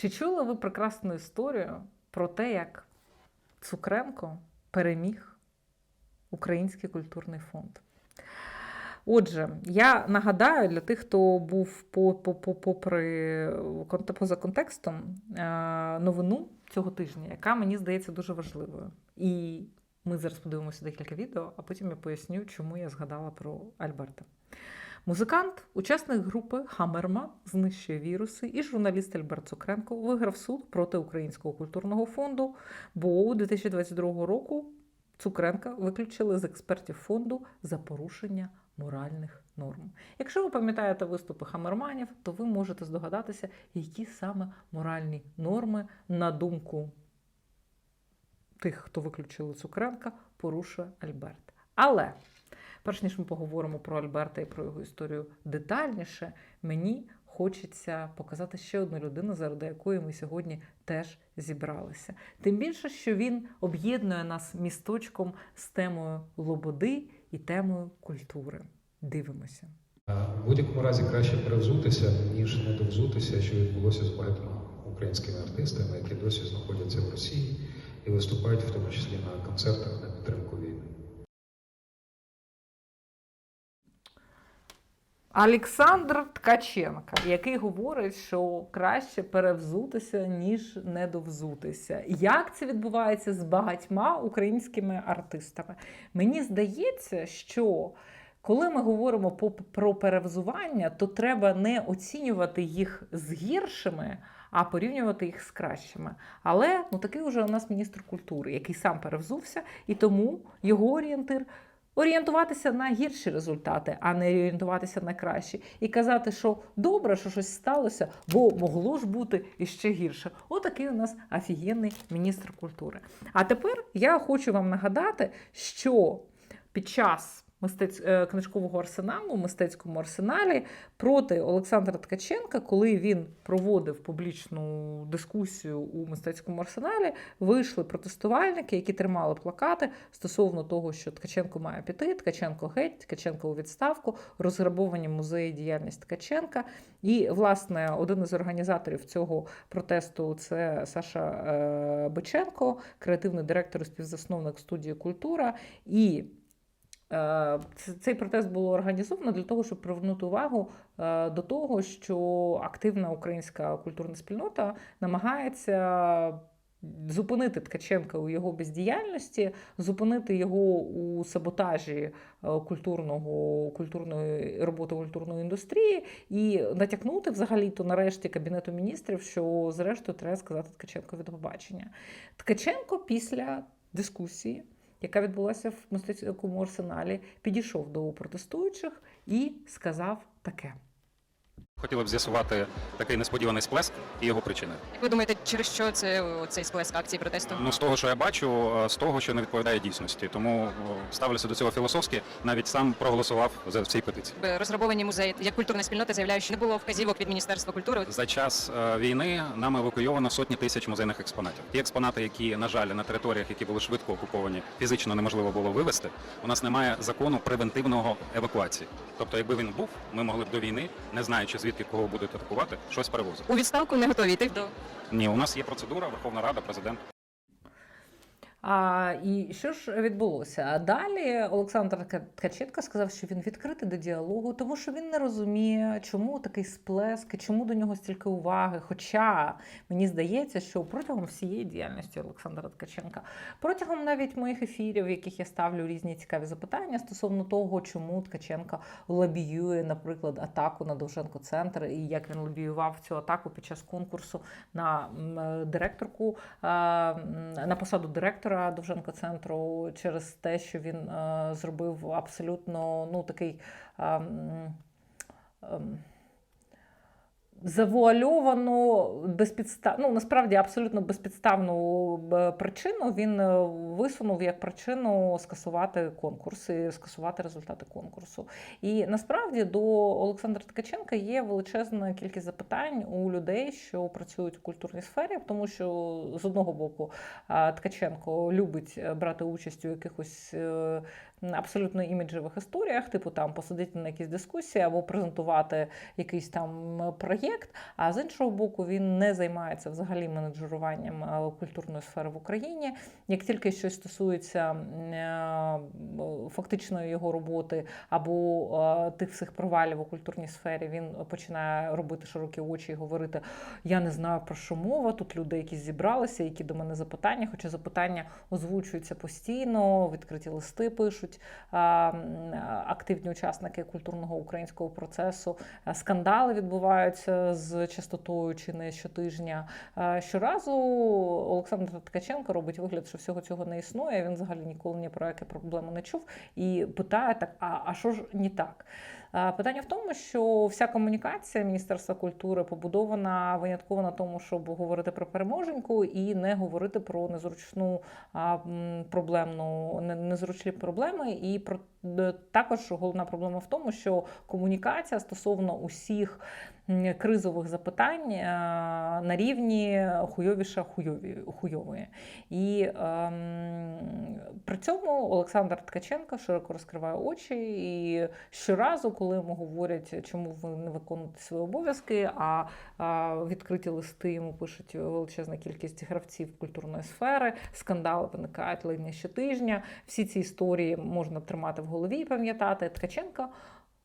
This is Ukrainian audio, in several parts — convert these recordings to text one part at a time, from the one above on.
Чи чули ви прекрасну історію про те, як Цукренко переміг Український культурний фонд? Отже, я нагадаю для тих, хто був по, по, по, попри поза контекстом е, новину цього тижня, яка мені здається дуже важливою. І ми зараз подивимося декілька відео, а потім я поясню, чому я згадала про Альберта. Музикант, учасник групи Хамерма знищує віруси, і журналіст Альберт Цукренко виграв суд проти Українського культурного фонду, бо у 2022 року Цукренка виключили з експертів фонду за порушення моральних норм. Якщо ви пам'ятаєте виступи хамерманів, то ви можете здогадатися, які саме моральні норми, на думку тих, хто виключили Цукренка, порушує Альберт. Але перш ніж ми поговоримо про Альберта і про його історію детальніше, мені хочеться показати ще одну людину, заради якої ми сьогодні теж зібралися. Тим більше, що він об'єднує нас місточком з темою лободи і темою культури. Дивимося. В будь-якому разі краще перевзутися, ніж не довзутися, що відбулося з багатьма українськими артистами, які досі знаходяться в Росії і виступають в тому числі на концертах на підтримку Олександр Ткаченка, який говорить, що краще перевзутися, ніж не довзутися. Як це відбувається з багатьма українськими артистами? Мені здається, що коли ми говоримо про перевзування, то треба не оцінювати їх з гіршими, а порівнювати їх з кращими. Але ну такий вже у нас міністр культури, який сам перевзувся, і тому його орієнтир орієнтуватися на гірші результати, а не орієнтуватися на кращі. І казати, що добре, що щось сталося, бо могло ж бути іще гірше. Отакий у нас офігенний міністр культури. А тепер я хочу вам нагадати, що під час мистець... е, книжкового арсеналу, мистецькому арсеналі проти Олександра Ткаченка, коли він проводив публічну дискусію у мистецькому арсеналі, вийшли протестувальники, які тримали плакати стосовно того, що Ткаченко має піти, Ткаченко геть, Ткаченко у відставку, розграбовані музеї діяльність Ткаченка. І, власне, один із організаторів цього протесту це Саша е, Биченко, креативний директор і співзасновник студії Культура. І цей протест було організовано для того, щоб привернути увагу е, до того, що активна українська культурна спільнота намагається зупинити Ткаченка у його бездіяльності, зупинити його у саботажі е, культурного, культурної роботи культурної індустрії і натякнути взагалі-то нарешті Кабінету міністрів, що зрештою треба сказати Ткаченкові до побачення. Ткаченко після дискусії. Яка відбулася в мистецькому арсеналі, підійшов до протестуючих і сказав таке: Хотіли б з'ясувати такий несподіваний сплеск і його причини. Як ви думаєте, через що це цей сплеск акції протесту? Ну з того, що я бачу, е, з того, що не відповідає дійсності. Тому ставлюся до цього філософськи. Навіть сам проголосував за цій петиції. Розграбовані музеї як культурна спільнота заявляє, що не було вказівок від міністерства культури. За час е, війни нам евакуйовано сотні тисяч музейних експонатів. Ті експонати, які на жаль на територіях, які були швидко окуповані, фізично неможливо було вивезти. У нас немає закону превентивного евакуації. Тобто, якби він був, ми могли б до війни, не знаючи звідки кого будуть атакувати, щось перевозити. У відставку не готові йти до Ні, у нас є процедура, Верховна Рада, президент. А, і що ж відбулося? А далі Олександр Ткаченко сказав, що він відкритий до діалогу, тому що він не розуміє, чому такий сплеск, чому до нього стільки уваги. Хоча мені здається, що протягом всієї діяльності Олександра Ткаченка, протягом навіть моїх ефірів, в яких я ставлю різні цікаві запитання стосовно того, чому Ткаченко лобіює, наприклад, атаку на Довженко центр, і як він лобіював цю атаку під час конкурсу на директорку на посаду директора Довженко центру через те, що він е, зробив абсолютно ну такий. Е, Завуальовану безпідстав... ну, насправді абсолютно безпідставну причину він е, висунув як причину скасувати конкурс і скасувати результати конкурсу. І насправді до Олександра Ткаченка є величезна кількість запитань у людей, що працюють у культурній сфері, тому що з одного боку Ткаченко любить е, брати участь у якихось е, абсолютно іміджевих історіях, типу там посидіти на якісь дискусії або презентувати якийсь там проєкт. А з іншого боку, він не займається взагалі менеджеруванням е, культурної сфери в Україні. Як тільки щось стосується е, фактичної його роботи або е, тих всіх провалів у культурній сфері, він починає робити широкі очі і говорити: Я не знаю про що мова. Тут люди якісь зібралися, які до мене запитання, хоча запитання озвучуються постійно, відкриті листи пишуть м, активні учасники культурного українського процесу. Скандали відбуваються з частотою чи не щотижня. Щоразу Олександр Ткаченко робить вигляд, що всього цього не існує. Він взагалі ніколи ні про яке проблеми не чув і питає так: а, а що ж не так? Питання в тому, що вся комунікація Міністерства культури побудована винятково на тому, щоб говорити про переможеньку і не говорити про незручну проблемну не- незручні проблеми. І про також головна проблема в тому, що комунікація стосовно усіх кризових запитань е, на рівні хуйовіша хуйові, хуйової. І ем, при цьому Олександр Ткаченко широко розкриває очі. І щоразу, коли йому говорять, чому ви не виконуєте свої обов'язки, а відкриті листи йому пишуть величезна кількість гравців культурної сфери, скандали виникають ледь не щотижня. Всі ці історії можна тримати в голові і пам'ятати. Ткаченко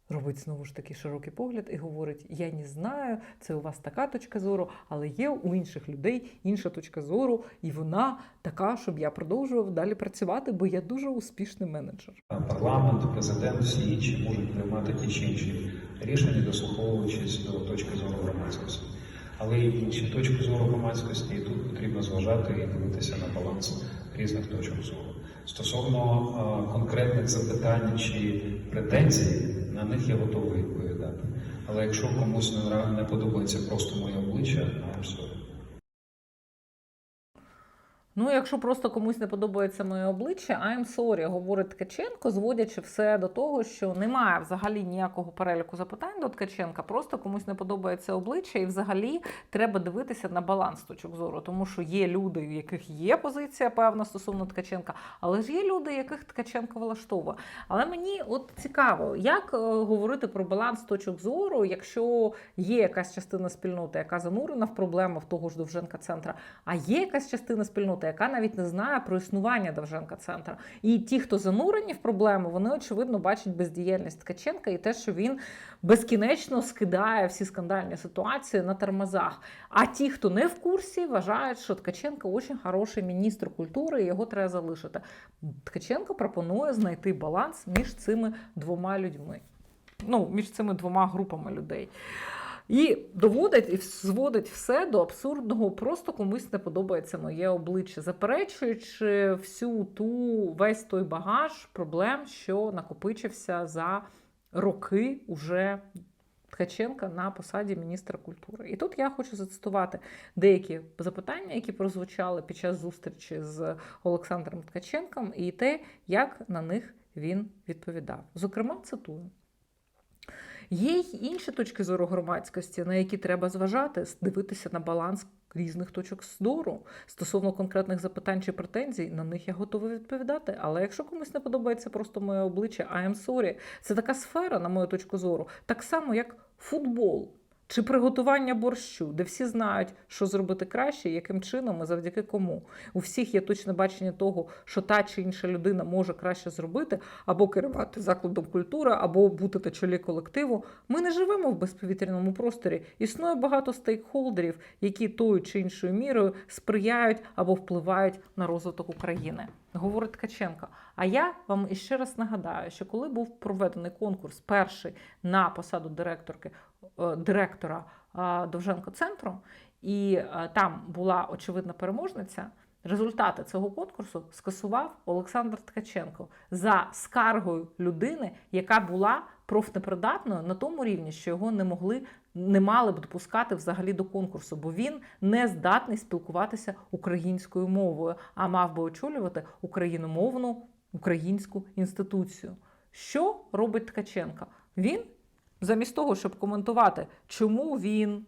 робить знову ж таки широкий погляд і говорить: Я не знаю, це у вас така точка зору, але є у інших людей інша точка зору, і вона така, щоб я продовжував далі працювати, бо я дуже успішний менеджер. Парламент, президент, всі інші можуть приймати ті чи інші рішення, дослуховуючись до точки зору громадськості. Але й інші точки зору громадськості, і тут потрібно зважати і дивитися на баланс різних точок зору. Стосовно е, конкретних запитань чи претензій, на них я готовий відповідати. Але якщо комусь не, подобається просто моє обличчя, I'm sorry. Ну, якщо просто комусь не подобається моє обличчя, I'm sorry, говорить Ткаченко, зводячи все до того, що немає взагалі ніякого переліку запитань до Ткаченка, просто комусь не подобається обличчя, і взагалі треба дивитися на баланс точок зору, тому що є люди, у яких є позиція певна стосовно Ткаченка, але ж є люди, яких Ткаченко влаштовує. Але мені от цікаво, як е, говорити про баланс точок зору, якщо є якась частина спільноти, яка занурена в проблеми в того ж Довженка центра, а є якась частина спільноти, яка навіть не знає про існування Довженка центра. І ті, хто занурені в проблеми, вони очевидно бачать бездіяльність Ткаченка і те, що він безкінечно скидає всі скандальні ситуації на тормозах. А ті, хто не в курсі, вважають, що Ткаченко дуже хороший міністр культури, і його треба залишити. Ткаченко пропонує знайти баланс між цими двома людьми. Ну, між цими двома групами людей. І доводить і зводить все до абсурдного, просто комусь не подобається моє обличчя, заперечуючи всю ту весь той багаж проблем, що накопичився за роки уже Ткаченка на посаді міністра культури. І тут я хочу зацитувати деякі запитання, які прозвучали під час зустрічі з Олександром Ткаченком, і те, як на них він відповідав. Зокрема, цитую. Є й інші точки зору громадськості, на які треба зважати, дивитися на баланс різних точок зору. Стосовно конкретних запитань чи претензій, на них я готова відповідати. Але якщо комусь не подобається просто моє обличчя, I am sorry, це така сфера, на мою точку зору, так само, як футбол. Чи приготування борщу, де всі знають, що зробити краще, яким чином і завдяки кому. У всіх є точне бачення того, що та чи інша людина може краще зробити, або керувати закладом культури, або бути на чолі колективу. Ми не живемо в безповітряному просторі. Існує багато стейкхолдерів, які тою чи іншою мірою сприяють або впливають на розвиток України. Говорить Ткаченко. А я вам іще раз нагадаю, що коли був проведений конкурс перший на посаду директорки е, директора Довженко центру, і е, там була очевидна переможниця. Результати цього конкурсу скасував Олександр Ткаченко за скаргою людини, яка була профнепридатною на тому рівні, що його не могли, не мали б допускати взагалі до конкурсу, бо він не здатний спілкуватися українською мовою, а мав би очолювати україномовну українську інституцію. Що робить Ткаченко? Він замість того, щоб коментувати, чому він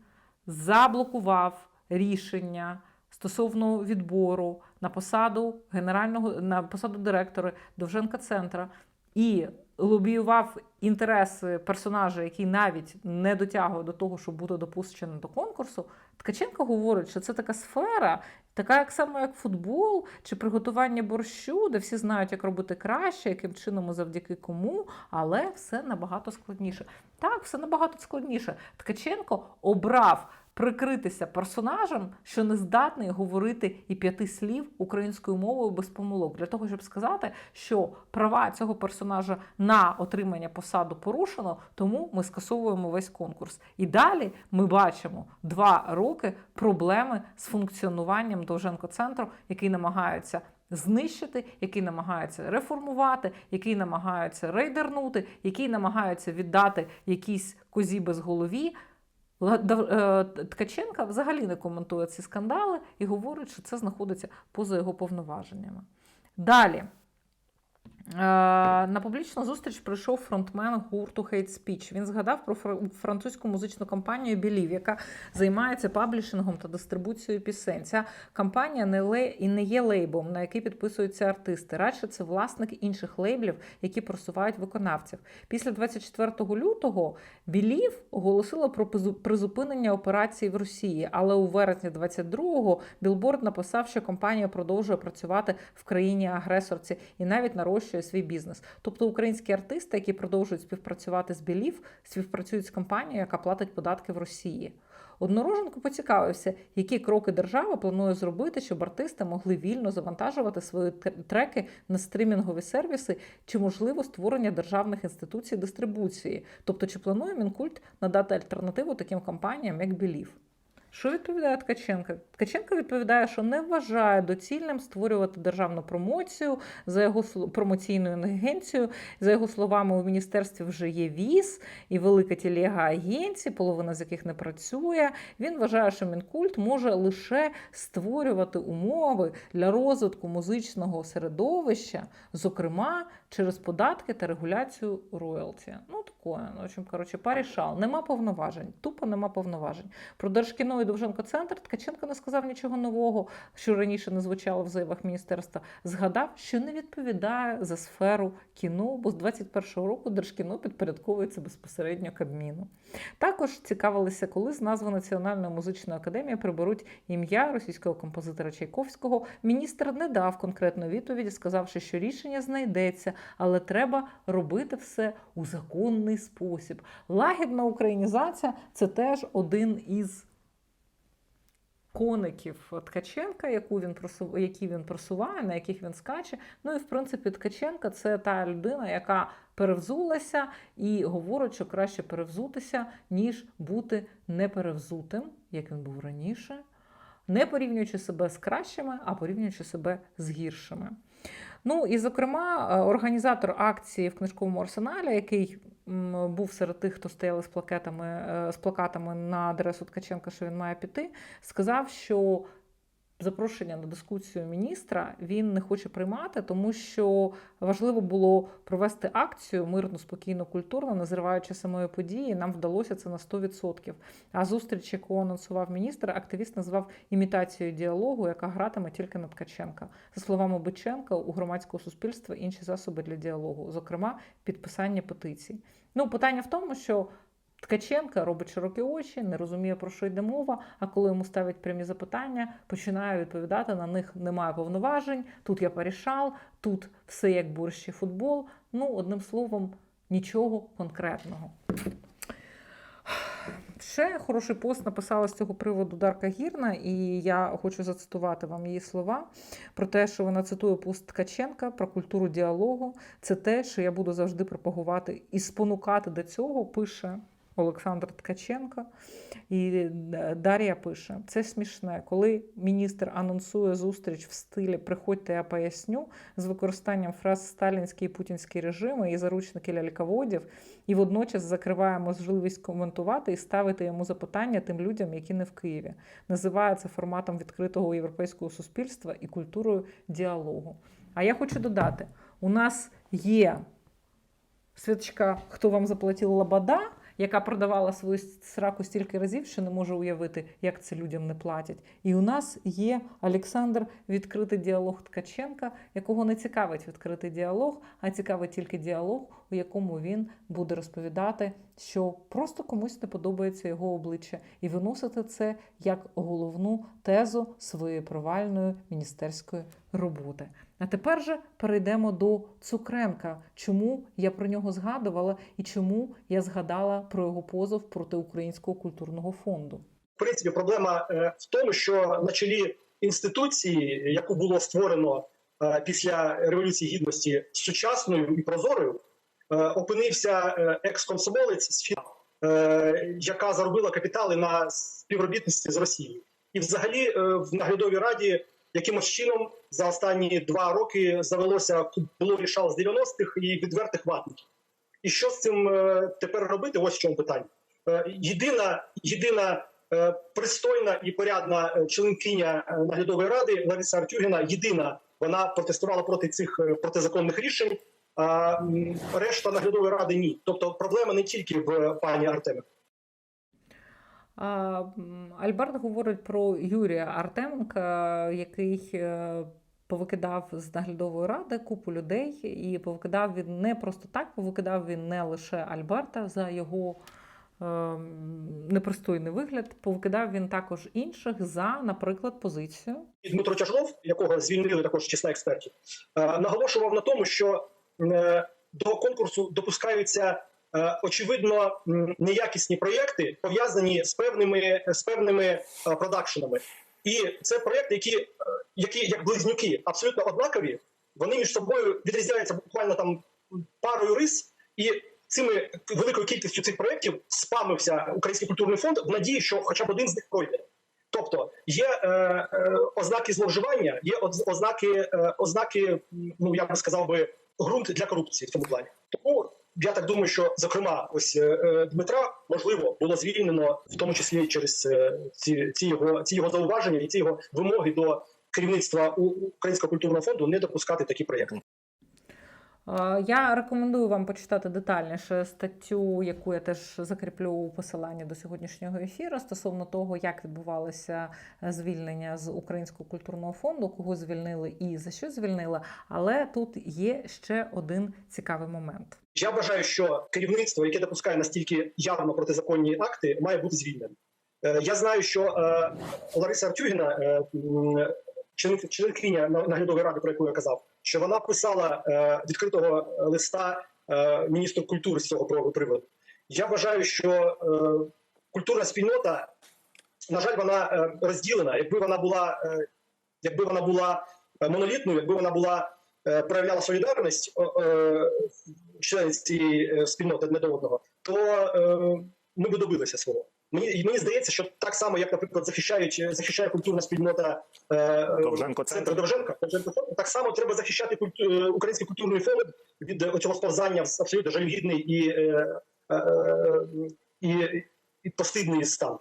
заблокував рішення стосовно відбору на посаду генерального на посаду директора Довженка центра, і лобіював інтереси персонажа, який навіть не дотягує до того, щоб бути допущеним до конкурсу, Ткаченко говорить, що це така сфера, така як само як футбол чи приготування борщу, де всі знають, як робити краще, яким чином і завдяки кому, але все набагато складніше. Так, все набагато складніше. Ткаченко обрав прикритися персонажем, що не здатний говорити і п'яти слів українською мовою без помилок, для того, щоб сказати, що права цього персонажа на отримання посаду порушено, тому ми скасовуємо весь конкурс. І далі ми бачимо два роки проблеми з функціонуванням Довженко-центру, який намагаються. Знищити, який намагаються реформувати, який намагаються рейдернути, який намагаються віддати якійсь козі без голові. Е, Ткаченка взагалі не коментує ці скандали і говорить, що це знаходиться поза його повноваженнями. Далі. Е, На публічну зустріч прийшов фронтмен гурту Hate Speech. Він згадав про фра- французьку музичну компанію Believe, яка займається паблішингом та дистрибуцією пісень. Ця компанія не ле і не є лейбом, на який підписуються артисти. Радше це власники інших лейблів, які просувають виконавців. Після 24 лютого Believe оголосила про призу- призупинення операції в Росії, але у вересні 22-го Білборд написав, що компанія продовжує працювати в країні-агресорці і навіть нарощує свій бізнес. Тобто українські артисти, які продовжують співпрацювати з Believe, співпрацюють з компанією, яка платить податки в Росії. Однороженко поцікавився, які кроки держава планує зробити, щоб артисти могли вільно завантажувати свої треки на стрімінгові сервіси, чи можливо створення державних інституцій дистрибуції. Тобто, чи планує Мінкульт надати альтернативу таким компаніям, як Білів? Що відповідає Ткаченко? Ткаченко відповідає, що не вважає доцільним створювати державну промоцію за його промоційну агенцію. За його словами, у міністерстві вже є віз і велика тілега агенцій, половина з яких не працює. Він вважає, що Мінкульт може лише створювати умови для розвитку музичного середовища, зокрема через податки та регуляцію роялті. Ну таке, ну, в общем, коротше, парішал. Нема повноважень, тупо нема повноважень. Про Держкіно і Довженко-центр Ткаченко не сказав нічого нового, що раніше не звучало в заявах міністерства. Згадав, що не відповідає за сферу кіно, бо з 21-го року Держкіно підпорядковується безпосередньо Кабміну. Також цікавилися, коли з назви Національної музичної академії приберуть ім'я російського композитора Чайковського. Міністр не дав конкретної відповіді, сказавши, що рішення знайдеться, але треба робити все у законний спосіб. Лагідна українізація це теж один із коників Ткаченка, яку він просу- які він просуває, на яких він скаче. Ну і в принципі Ткаченка це та людина, яка перевзулася і говорить, що краще перевзутися, ніж бути неперевзутим, як він був раніше, не порівнюючи себе з кращими, а порівнюючи себе з гіршими. Ну і зокрема, е, організатор акції в книжковому арсеналі, який був серед тих, хто стояли з плакатами, е, з плакатами на адресу Ткаченка, що він має піти, сказав, що запрошення на дискусію міністра він не хоче приймати, тому що важливо було провести акцію мирно, спокійно, культурно, не зриваючи самої події. Нам вдалося це на 100%. А зустріч, яку анонсував міністр, активіст назвав імітацією діалогу, яка гратиме тільки на Ткаченка. За словами Биченка, у громадського суспільства інші засоби для діалогу, зокрема підписання петицій. Ну, питання в тому, що Ткаченка робить широкі очі, не розуміє, про що йде мова, а коли йому ставлять прямі запитання, починає відповідати на них немає повноважень, тут я порішав, тут все як борщ і футбол. Ну, одним словом, нічого конкретного. Ще хороший пост написала з цього приводу Дарка Гірна, і я хочу зацитувати вам її слова про те, що вона цитує пост Ткаченка про культуру діалогу. Це те, що я буду завжди пропагувати і спонукати до цього, пише Олександр Ткаченко. І Дар'я пише: це смішне, коли міністр анонсує зустріч в стилі Приходьте, я поясню з використанням фраз сталінський і путінський режими і заручники ляльководів, і водночас закриває можливість коментувати і ставити йому запитання тим людям, які не в Києві. Називає це форматом відкритого європейського суспільства і культурою діалогу. А я хочу додати: у нас є святочка, хто вам заплатив лабада, яка продавала свою сраку стільки разів, що не може уявити, як це людям не платять. І у нас є Олександр відкритий діалог Ткаченка, якого не цікавить відкритий діалог, а цікавить тільки діалог, у якому він буде розповідати, що просто комусь не подобається його обличчя, і виносити це як головну тезу своєї провальної міністерської роботи. А тепер же перейдемо до Цукренка. Чому я про нього згадувала і чому я згадала про його позов проти Українського культурного фонду? в принципі, проблема е, в тому, що на чолі інституції, яку було створено е, після революції гідності сучасною і прозорою, опинився е, екс-комсомолець з е, яка заробила капітали на співробітництві з Росією, і взагалі е, в наглядовій раді якимось чином за останні два роки завелося було рішал з 90-х і відвертих ватників. І що з цим е, тепер робити? Ось в чому питання. Е, Єдина, єдина е, пристойна і порядна е, членкиня е, наглядової ради Лариса Артюгіна. Єдина вона протестувала проти цих е, протизаконних рішень. А решта наглядової ради ні. Тобто проблема не тільки в пані Артемі. А, Альберт говорить про Юрія Артеменка, який е, повикидав з наглядової ради купу людей, і повикидав він не просто так, повикидав він не лише Альберта за його е, непристойний вигляд, повикидав він також інших за, наприклад, позицію. Дмитро Тяжлов, якого звільнили також з числа експертів, е, наголошував на тому, що до конкурсу допускаються е, очевидно неякісні проєкти, пов'язані з певними з певними е, продакшенами. І це проєкти, які, е, які як близнюки, абсолютно однакові. Вони між собою відрізняються буквально там парою рис, і цими великою кількістю цих проєктів спамився Український культурний фонд в надії, що хоча б один з них пройде. Тобто є е, е, ознаки зловживання, є ознаки, е, ознаки, ну я би сказав би, ґрунт для корупції в цьому плані. Тому я так думаю, що зокрема, ось е, е, Дмитра можливо було звільнено, в тому числі через е, ці, ці його ці його зауваження і ці його вимоги до керівництва Українського культурного фонду не допускати такі проєкти. Е, Я рекомендую вам почитати детальніше статтю, яку я теж закріплю у посиланні до сьогоднішнього ефіру стосовно того, як відбувалося звільнення з Українського культурного фонду, кого звільнили і за що звільнили. Але тут є ще один цікавий момент. Я вважаю, що керівництво, яке допускає настільки явно протизаконні акти, має бути звільненим. Е, Я знаю, що е, Лариса Артюгіна, член- членкиня на- наглядової ради, про яку я казав, що вона писала е, відкритого листа е, міністру культури з цього прив- приводу. Я вважаю, що е, культурна спільнота, на жаль, вона розділена. Якби вона була, якби вона була монолітною, якби вона була проявляла солідарність членів цієї спільноти одне до одного, то ми би добилися свого. Мені і мені здається, що так само, як, наприклад, захищають захищає культурна спільнота е, Довженко центр. Довженка, Довженко так само треба захищати культу- е, український культурний фонд від е, цього сповзання в абсолютно жалюгідний і, е, е, е, і, і постидний стан.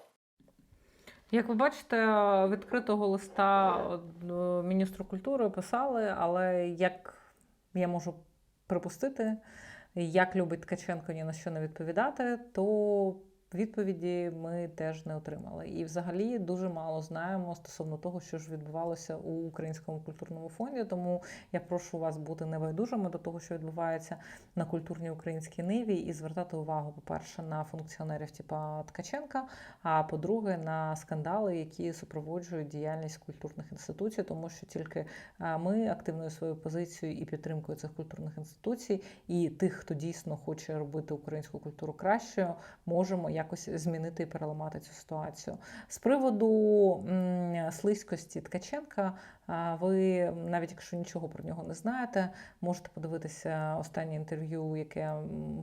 Як ви бачите, відкритого листа е, міністру культури писали, але як я можу припустити, як любить Ткаченко ні на що не відповідати, то відповіді ми теж не отримали. І взагалі дуже мало знаємо стосовно того, що ж відбувалося у Українському культурному фонді. Тому я прошу вас бути небайдужими до того, що відбувається на культурній українській ниві, і звертати увагу, по-перше, на функціонерів типа Ткаченка. А по-друге, на скандали, які супроводжують діяльність культурних інституцій, тому що тільки ми активною своєю позицією і підтримкою цих культурних інституцій, і тих, хто дійсно хоче робити українську культуру кращою, можемо якось змінити і переламати цю ситуацію. З приводу слизькості Ткаченка, ви навіть якщо нічого про нього не знаєте, можете подивитися останнє інтерв'ю, яке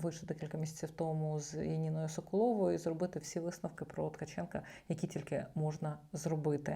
вийшло декілька місяців тому з Яніною Соколовою, і зробити всі висновки про Ткаченка, які тільки можна зробити.